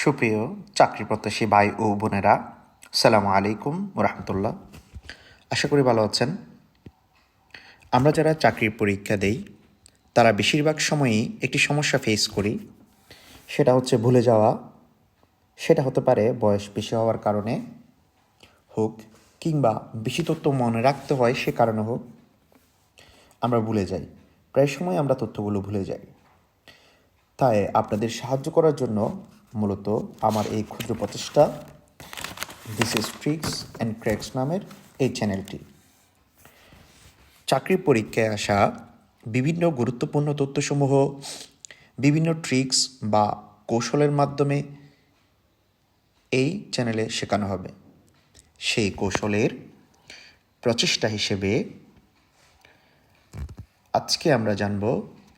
সুপ্রিয় চাকরি প্রত্যাশী ভাই ও বোনেরা, সালামু আলাইকুম রহমতুল্লাহ। আশা করি ভালো আছেন। আমরা যারা চাকরির পরীক্ষা দেই, তারা বেশিরভাগ সময়ই একটি সমস্যা ফেস করি। সেটা হচ্ছে ভুলে যাওয়া। সেটা হতে পারে বয়স বেশি হওয়ার কারণে হোক কিংবা বেশি তথ্য মনে রাখতে হয় সে কারণে হোক, আমরা ভুলে যাই। প্রায় সময় আমরা তথ্যগুলো ভুলে যাই। তাই আপনাদের সাহায্য করার জন্য মূলত আমার এই ক্ষুদ্র প্রচেষ্টা this is tricks and cracks নামের এই চ্যানেলটি চাকরির পরীক্ষায় আসা বিভিন্ন গুরুত্বপূর্ণ তথ্যসমূহ, বিভিন্ন ট্রিক্স বা কৌশলের মাধ্যমে এই চ্যানেলে শেখানো হবে। সেই কৌশলের প্রচেষ্টা হিসেবে আজকে আমরা জানব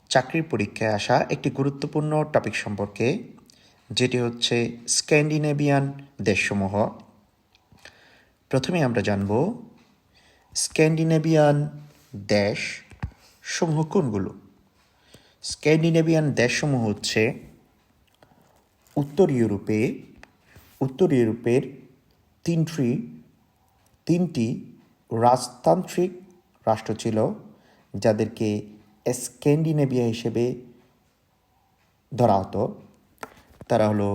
চাকরির পরীক্ষায় আসা একটি গুরুত্বপূর্ণ টপিক সম্পর্কে যেটি হচ্ছে স্ক্যান্ডিনেভিয়ান দেশসমূহ। প্রথমে আমরা জানব স্ক্যান্ডিনেভিয়ান দেশ সমূহ কোনগুলো? স্ক্যান্ডিনেভিয়ান দেশসমূহ হচ্ছে উত্তর ইউরোপে, উত্তর ইউরোপের তিনটি তিনটি রাজতান্ত্রিক রাষ্ট্র ছিল, যাদেরকে স্ক্যান্ডিনেভিয়া হিসেবে ধরা হতো। তারা হলো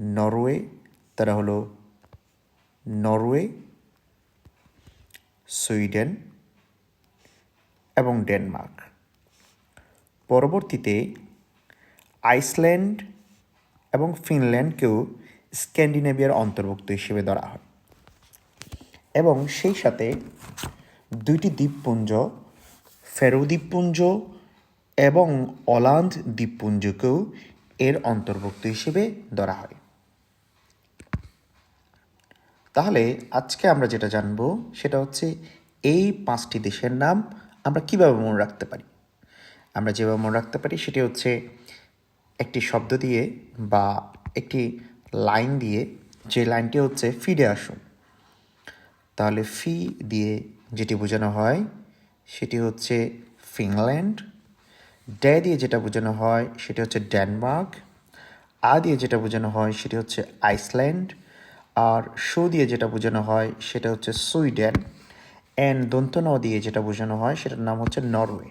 নরওয়ে, তারা হলো নরওয়ে, সুইডেন এবং ডেনমার্ক। পরবর্তীতে আইসল্যান্ড এবং ফিনল্যান্ডকেও স্ক্যান্ডিনেভিয়ার অন্তর্ভুক্ত হিসেবে ধরা হয়। এবং সেই সাথে দুইটি দ্বীপপুঞ্জ ফেরো দ্বীপপুঞ্জ এবং অলান্দ দ্বীপপুঞ্জকেও এর অন্তর্ভুক্ত হিসেবে ধরা হয়। তাহলে আজকে আমরা যেটা জানব, সেটা হচ্ছে এই পাঁচটি দেশের নাম আমরা কীভাবে মনে রাখতে পারি? আমরা যেভাবে মনে রাখতে পারি, সেটি হচ্ছে একটি শব্দ দিয়ে বা একটি লাইন দিয়ে, যে লাইনটি হচ্ছে ফিরে আসুন। তাহলে ফি দিয়ে যেটি বোঝানো হয়, সেটি হচ্ছে ফিনল্যান্ড ডে দিয়ে যেটা বোঝানো হয় সেটি হচ্ছে ডেনমার্ক, আ দিয়ে যেটা বোঝানো হয় সেটি হচ্ছে আইসল্যান্ড, আর শো দিয়ে যেটা বোঝানো হয় সেটা হচ্ছে সুইডেন অ্যান্ড দন্ত ন দিয়ে যেটা বোঝানো হয় সেটার নাম হচ্ছে নরওয়ে।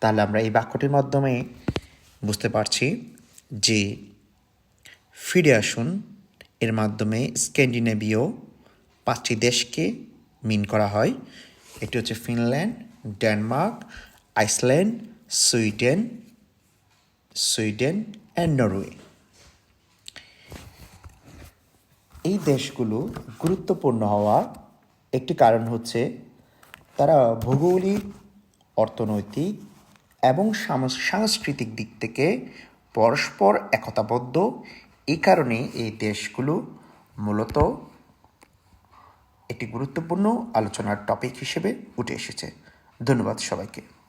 তাহলে আমরা এই বাক্যটির মাধ্যমে বুঝতে পারছি যে ফিরে আসুন, এর মাধ্যমে স্ক্যান্ডিনেভীয় পাঁচটি দেশকে মিন করা হয়। এটি হচ্ছে Finland, Denmark, Iceland Sweden Sweden and Norway এই দেশগুলো গুরুত্বপূর্ণ হওয়া একটি কারণ হচ্ছে তারা ভৌগোলিক, অর্থনৈতিক এবং সাংস্কৃতিক দিক থেকে পরস্পর একতাবদ্ধ। এই কারণে এই দেশগুলো মূলত একটি গুরুত্বপূর্ণ আলোচনার টপিক হিসেবে উঠে এসেছে। ধন্যবাদ সবাইকে।